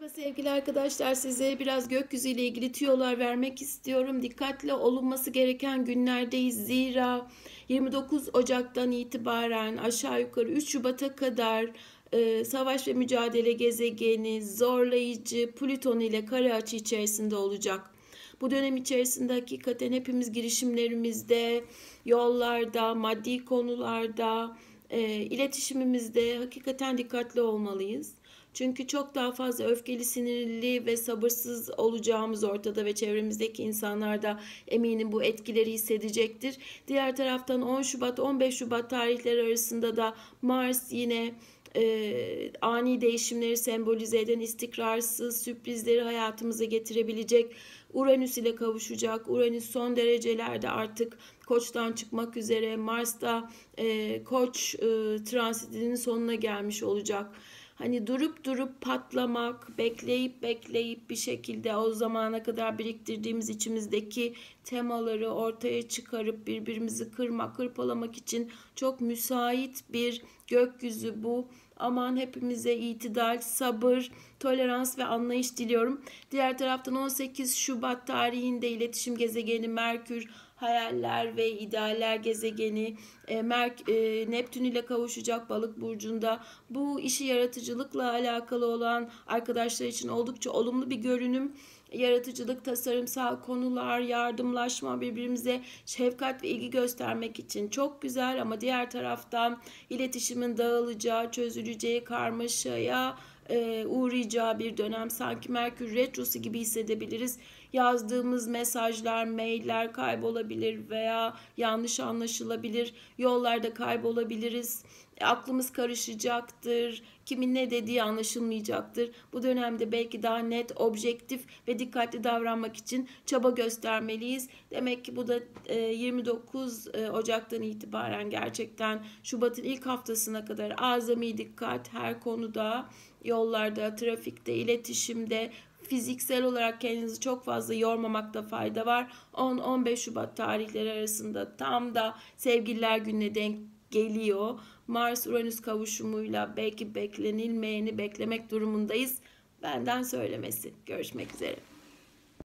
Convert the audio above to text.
Merhaba sevgili arkadaşlar. Size biraz gökyüzü ile ilgili tüyolar vermek istiyorum. Dikkatli olunması gereken günlerdeyiz. Zira 29 Ocak'tan itibaren aşağı yukarı 3 Şubat'a kadar e, savaş ve mücadele gezegeni zorlayıcı Plüton ile kare açı içerisinde olacak. Bu dönem içerisinde hakikaten hepimiz girişimlerimizde, yollarda, maddi konularda, e, iletişimimizde hakikaten dikkatli olmalıyız. Çünkü çok daha fazla öfkeli, sinirli ve sabırsız olacağımız ortada ve çevremizdeki insanlar da eminim bu etkileri hissedecektir. Diğer taraftan 10 Şubat 15 Şubat tarihleri arasında da Mars yine e, ani değişimleri sembolize eden istikrarsız sürprizleri hayatımıza getirebilecek Uranüs ile kavuşacak. Uranüs son derecelerde artık Koç'tan çıkmak üzere Mars'ta e, Koç e, transitinin sonuna gelmiş olacak. Hani durup durup patlamak, bekleyip bekleyip bir şekilde o zamana kadar biriktirdiğimiz içimizdeki temaları ortaya çıkarıp birbirimizi kırmak, hırpalamak için çok müsait bir gökyüzü bu. Aman hepimize itidal, sabır, tolerans ve anlayış diliyorum. Diğer taraftan 18 Şubat tarihinde iletişim gezegeni Merkür hayaller ve idealler gezegeni e, Merk, e, Neptün ile kavuşacak balık burcunda. Bu işi yaratıcılıkla alakalı olan arkadaşlar için oldukça olumlu bir görünüm yaratıcılık, tasarımsal konular, yardımlaşma, birbirimize şefkat ve ilgi göstermek için çok güzel ama diğer taraftan iletişimin dağılacağı, çözüleceği karmaşaya e, uğrayacağı bir dönem sanki Merkür Retrosu gibi hissedebiliriz. Yazdığımız mesajlar, mailler kaybolabilir veya yanlış anlaşılabilir. Yollarda kaybolabiliriz. E, aklımız karışacaktır. Kimin ne dediği anlaşılmayacaktır. Bu dönemde belki daha net, objektif ve dikkatli davranmak için çaba göstermeliyiz. Demek ki bu da 29 e, e, Ocak'tan itibaren gerçekten Şubat'ın ilk haftasına kadar azami dikkat her konuda yollarda, trafikte, iletişimde, fiziksel olarak kendinizi çok fazla yormamakta fayda var. 10-15 Şubat tarihleri arasında tam da sevgililer gününe denk geliyor. Mars-Uranüs kavuşumuyla belki beklenilmeyeni beklemek durumundayız. Benden söylemesi. Görüşmek üzere.